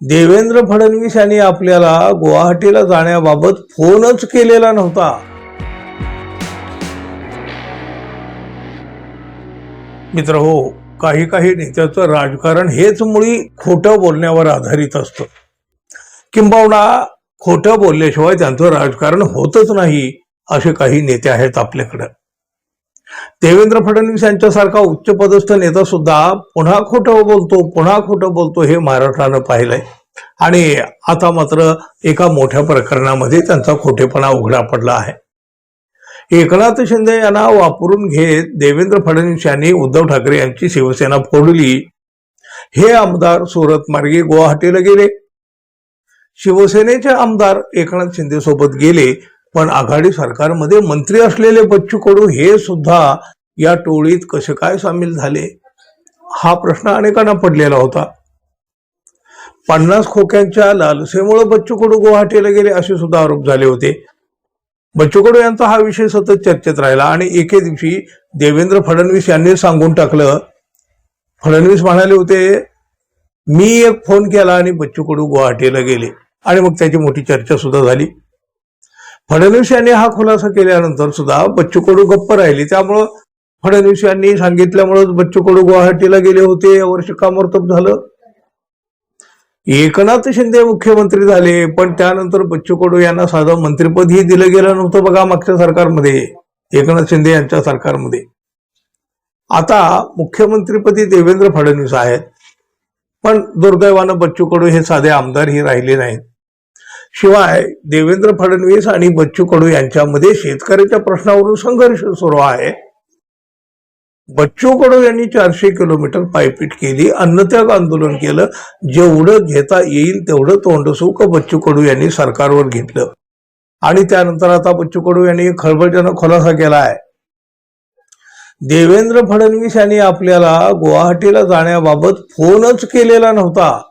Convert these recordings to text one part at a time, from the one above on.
देवेंद्र फडणवीस यांनी आपल्याला गुवाहाटीला जाण्याबाबत फोनच केलेला नव्हता. मित्र हो काही काही नेत्याचं राजकारण हेच मुळी खोटं बोलण्यावर आधारित असतं. किंबहुना खोटं बोलल्याशिवाय त्यांचं राजकारण होतच नाही असे काही नेते आहेत आपल्याकडं. देवेंद्र फडणवीस यांच्यासारखा उच्चपदस्थ नेता सुद्धा पुन्हा खोटं बोलतो पुन्हा खोटं बोलतो हे महाराष्ट्रानं पाहिलंय. आणि आता मात्र एका मोठ्या प्रकरणामध्ये त्यांचा खोटेपणा उघडा पडला आहे. एकनाथ शिंदे यांना वापरून घेत देवेंद्र फडणवीस यांनी उद्धव ठाकरे यांची शिवसेना फोडली. हे आमदार सुरत मार्गे गुवाहाटीला गेले. शिवसेनेचे आमदार एकनाथ शिंदे सोबत गेले. पण आघाडी सरकारमध्ये मंत्री असलेले बच्चू कडू हे सुद्धा या टोळीत कसे काय सामील झाले? हा प्रश्न अनेकांना पडलेला होता. पन्नास खोक्यांच्या लालसेमुळे बच्चू कडू गुवाहाटीला गेले असे सुद्धा आरोप झाले होते. बच्चू कडू यांचा हा विषय सतत चर्चेत राहिला आणि एके दिवशी देवेंद्र फडणवीस यांनी सांगून टाकलं. फडणवीस म्हणाले होते मी एक फोन केला आणि बच्चू कडू गुवाहाटीला गेले. आणि मग त्याची मोठी चर्चा सुद्धा झाली. फडणवीस यांनी हा खुलासा केल्यानंतर सुद्धा बच्चू कडू गप्प राहिली. त्यामुळं फडणवीस यांनी सांगितल्यामुळं बच्चू कडू गुवाहाटीला गेले होते. यावर कामोर्तब झालं. एकनाथ शिंदे मुख्यमंत्री झाले पण त्यानंतर बच्चू कडू यांना साधं मंत्रिपदही दिलं गेलं नव्हतं बघा मागच्या सरकारमध्ये. एकनाथ शिंदे यांच्या सरकारमध्ये. आता मुख्यमंत्रीपदी देवेंद्र फडणवीस आहेत. पण दुर्दैवानं बच्चू कडू हे साधे आमदारही राहिले नाहीत. शिवाय देवेंद्र फडणवीस आणि बच्चू कडू यांच्यामध्ये शेतकऱ्याच्या प्रश्नावरून संघर्ष सुरू आहे. बच्चू कडू यांनी चारशे किलोमीटर पायपीट केली अन्नत्याग आंदोलन केलं जेवढं घेता येईल तेवढं तोंडसुख बच्चू कडू यांनी सरकारवर घेतलं. आणि त्यानंतर आता बच्चू कडू यांनी खळबळजनक खुलासा केला आहे. देवेंद्र फडणवीस यांनी आपल्याला गुवाहाटीला जाण्याबाबत फोनच केलेला नव्हता.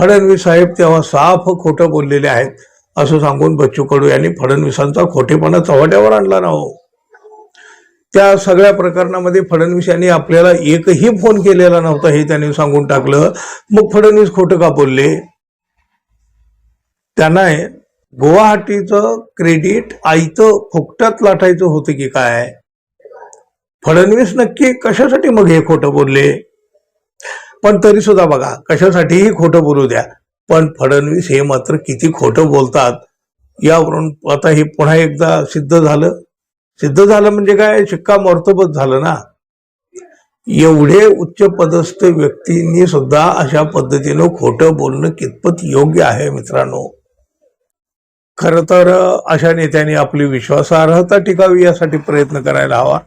फडणवीस साहेब तेव्हा साफ खोटं बोललेले आहेत असं सांगून बच्चू कडू यांनी फडणवीसांचा खोटेपणा चव्हाट्यावर आणला ना हो. त्या सगळ्या प्रकरणामध्ये फडणवीस यांनी आपल्याला एकही फोन केलेला नव्हता हे त्यांनी सांगून टाकलं. मग फडणवीस खोटं का बोलले? त्यांना गुवाहाटीचं क्रेडिट आईचं फुकटात लाटायचं होतं की काय? फडणवीस नक्की कशासाठी मग हे खोटं बोलले? पण तरी सुद्धा बघा कशासाठीही खोटं बोलू द्या. पण फडणवीस हे मात्र किती खोटं बोलतात यावरून आता हे पुन्हा एकदा सिद्ध झालं. सिद्ध झालं म्हणजे काय? शिक्कामोर्तबच झालं ना. एवढे उच्च पदस्थ व्यक्तींनी सुद्धा अशा पद्धतीनं खोटं बोलणं कितपत योग्य आहे मित्रांनो? खर तर अशा नेत्यांनी आपली विश्वासार्हता टिकावी यासाठी प्रयत्न करायला हवा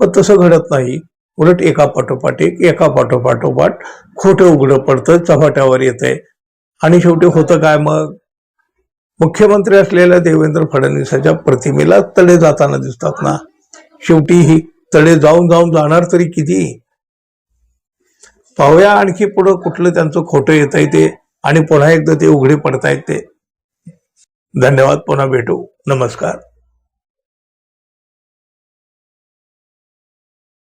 पण तसं घडत नाही. उलट एका पाठोपाठ एक एका पाठोपाठोपाठ खोटं उघडं पडतं चव्हाट्यावर येतंय. आणि शेवटी होतं काय मग? मुख्यमंत्री असलेल्या देवेंद्र फडणवीसाच्या प्रतिमेला तडे जाताना दिसतात ना? शेवटी ही तडे जाऊन जाऊन जाणार तरी किती? पाहूया आणखी पुढं कुठलं त्यांचं खोटं येत आहे ते आणि पुन्हा एकदा ते उघडे पडतायत ते. धन्यवाद पुन्हा भेटू. नमस्कार.